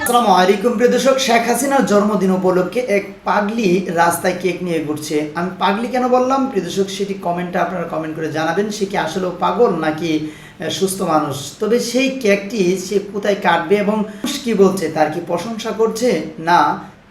আসসালামু আলাইকুম প্রিয় দর্শক শেখ হাসিনার জন্মদিন উপলক্ষে এক পাগলি রাস্তায় কেক নিয়ে ঘুরছে। আমি পাগলি কেন বললাম? প্রিয় দর্শক সেটি কমেন্টে আপনারা কমেন্ট করে জানাবেন সে কি আসলে পাগল নাকি সুস্থ মানুষ? তবে সেই কেকটি সে কোথায় কাটবে এবং কি বলছে তার কি প্রশংসা করছে? না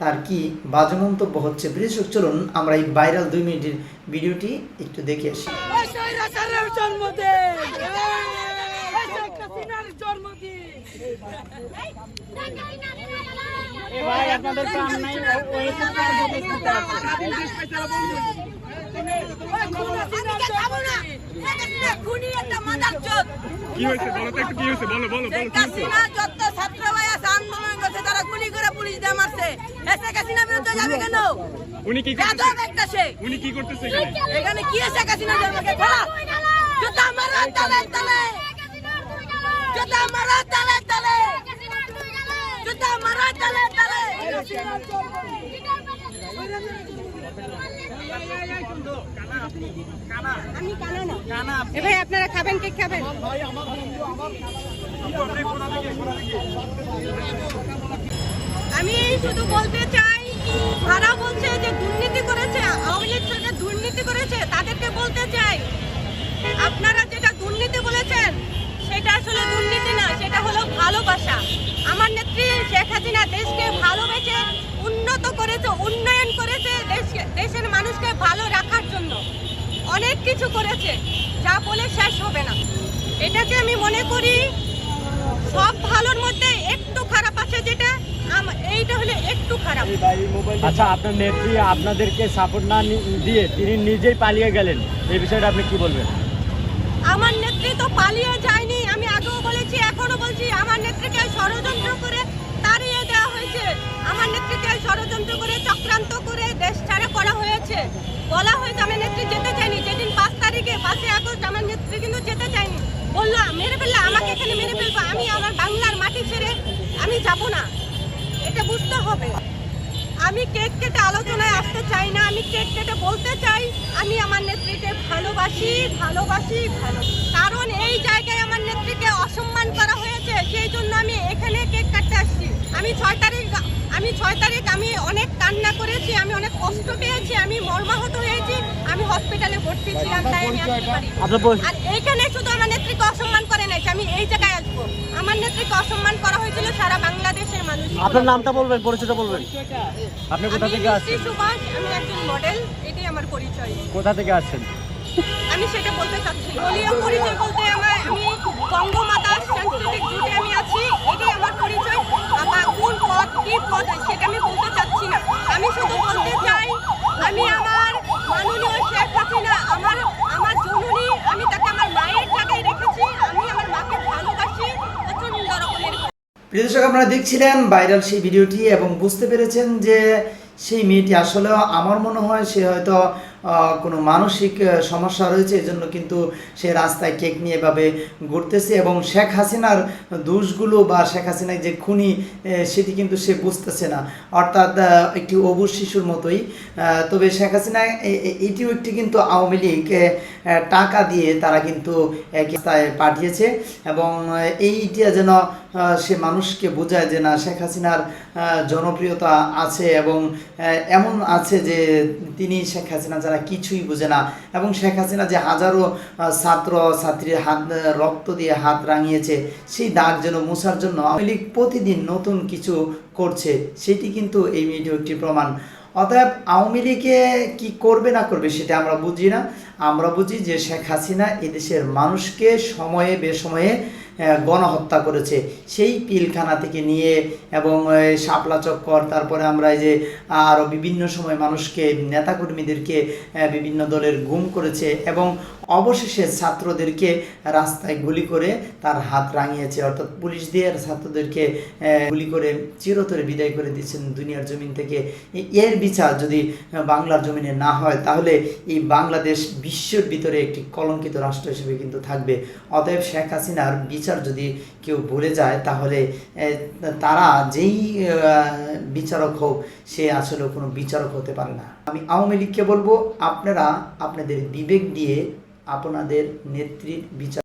তার কি বাজে মন্তব্য হচ্ছে? দর্শক চলুন আমরা এই ভাইরাল দুই মিনিটের ভিডিওটি একটু দেখে আসি। কি হয়েছে? বলো তো একটু কি হয়েছে? বলো বলো বলো কি হয়েছে যত ছাত্র ভাই আছে আন্দোলন করছে তারা গুলি পুলিশ মারছে এসে কাসিনা বিরুদ্ধে যাবে কেন? উনি কি একটা সে উনি কি করতেছে এখানে? কি এসে কাসিনা জন্মকে খেলা? জুতা মারা তালে তালে। জুতা মারা তালে তালে। জুতা মারা তালে। তালে ভাই আপনারা খাবেন কেক খাবেন? আমি শুধু বলতে চাই যারা বলছে যে দুর্নীতি করেছে, আওয়ামী লীগ সরকার দুর্নীতি করেছে, তাদেরকে বলতে চাই। আপনারা যেটা দুর্নীতি বলেছেন, সেটা আসলে দুর্নীতি না, সেটা হলো ভালোবাসা। আমার নেত্রী শেখ হাসিনা দেশকে ভালোবেসে উন্নত করেছে, উন্নয়ন করেছে দেশের মানুষকে ভালো রাখার জন্য। অনেক কিছু করেছে, যা বলে শেষ হবে না। এটাকে আমি মনে করি, সব ভালোর মধ্যে একটু খারাপ আছে যেটা আম- এইটা হলো একটু খারাপ। আচ্ছা আপনার নেত্রী আপনাদেরকে সাপোর্ট না দিয়ে তিনি নিজেই পালিয়ে গেলেন এই বিষয়টা আপনি কি বলবেন? আমার নেত্রী তো পালিয়ে যায়নি আমি আগেও বলেছি এখনও বলছি আমার নেত্রীকে ষড়যন্ত্র করে তাড়িয়ে দেওয়া হয়েছে। আমার নেত্রীকে ষড়যন্ত্র করে চক্রান্ত করে দেশ ছাড়া করা হয়েছে। বলা হয়েছে আমার নেত্রী যেতে চায়নি যেদিন পাঁচ তারিখে পাঁচই আগস্ট আমার নেত্রী কিন্তু যেতে চায়নি বলল মেরে ফেললে আমাকে এখানে মেরে ফেলব আমি আমার বাংলার মাটি ছেড়ে আমি যাব না এটা বুঝতে হবে। আমি কেক কেটে আলোচনায় আসতে চাই না, আমি কেক কেটে বলতে চাই, আমি আমার নেত্রীকে ভালোবাসি ভালোবাসি, ভালো কারণ এই জায়গায় আমার নেত্রীকে অসম্মান করা হয়েছে, সেই জন্য আমি এখানে কেক কাটতে আসছি। আমি ছয় তারিখ আমি ছয় তারিখ আমি অনেক কান্না করেছি আমি অনেক কষ্ট পেয়েছি আমি মর্মাহত হয়েছি আমি হসপিটালে ভর্তি ছিলাম তাই আমি আসতে পারি আর এইখানে শুধু আমার নেত্রীকে অসম্মান করে নাই আমি এই জায়গায় আসব। আমার নেত্রীকে অসম্মান করা হয়েছিল সারা বাংলাদেশের মানুষ। আপনার নামটা বলবেন পরিচয়টা বলবেন। আপনি কোথা থেকে আসছেন? সুভাষ আমি একজন মডেল এটাই আমার পরিচয়। কোথা থেকে আসছেন? আমি সেটা বলতে চাচ্ছি। দলীয় পরিচয় বলতে আমার আমি বঙ্গমাতা সাংস্কৃতিক জুটে আমি আছি এটাই আমার পরিচয় আমার কোন পদ কি সেটা আমি বলতে চাচ্ছি না। আমি শুধু বলতে চাই, আমি আমার মাননীয় শেখ হাসিনা, আমার আমার জননী, আমি তাকে আমার মায়ের জায়গায় রেখেছি, আমি আমার মাকে ভালোবাসি রকমের। প্রিয় দর্শক, আপনারা দেখছিলেন ভাইরাল সেই ভিডিওটি এবং বুঝতে পেরেছেন যে সেই মেয়েটি আসলে আমার মনে হয় সে হয়তো কোনো মানসিক সমস্যা রয়েছে, এজন্য কিন্তু সে রাস্তায় কেক নিয়ে এভাবে ঘুরতেছে এবং শেখ হাসিনার দোষগুলো বা শেখ হাসিনার যে খুনি সেটি কিন্তু সে বুঝতেছে না। অর্থাৎ একটি অবুজ শিশুর মতোই। তবে শেখ হাসিনা এটিও একটি কিন্তু আওয়ামী লীগ টাকা দিয়ে তারা কিন্তু এক রাস্তায় পাঠিয়েছে এবং এইটা যেন সে মানুষকে বোঝায় যে না, শেখ হাসিনার জনপ্রিয়তা আছে এবং এমন আছে যে তিনি শেখ হাসিনা যারা কিছুই বোঝে না। এবং শেখ হাসিনা যে হাজারো ছাত্র, ছাত্রীর হাত রক্ত দিয়ে হাত রাঙিয়েছে, সেই দাগ যেন মোছার জন্য আওয়ামী লীগ প্রতিদিন নতুন কিছু করছে, সেটি কিন্তু এই ভিডিও একটি প্রমাণ। অতএব আওয়ামী লীগে কি করবে না করবে সেটা আমরা বুঝি না। আমরা বুঝি যে শেখ হাসিনা এদেশের মানুষকে সময়ে, বেসময়ে গণহত্যা করেছে। সেই পিলখানা থেকে নিয়ে এবং শাপলা চক্কর, তারপরে আমরা যে আরও বিভিন্ন সময় মানুষকে, নেতাকর্মীদেরকে বিভিন্ন দলের গুম করেছে এবং অবশেষে ছাত্রদেরকে রাস্তায় গুলি করে তার হাত রাঙিয়েছে। অর্থাৎ পুলিশ দিয়ে ছাত্রদেরকে গুলি করে চিরতরে বিদায় করে দিয়েছেন দুনিয়ার জমিন থেকে। এর বিচার যদি বাংলার জমিনে না হয়, তাহলে এই বাংলাদেশ বিশ্বের ভিতরে একটি কলঙ্কিত রাষ্ট্র হিসেবে কিন্তু থাকবে। অতএব শেখ হাসিনার বিচার যদি কেউ ভুলে যায়, তাহলে তারা যেই বিচারক হোক, সে আসলে কোনো বিচারক হতে পারে না। আমি আওয়ামী লীগকে বলব, আপনারা আপনাদের বিবেক দিয়ে আপনাদের নেত্রীর বিচার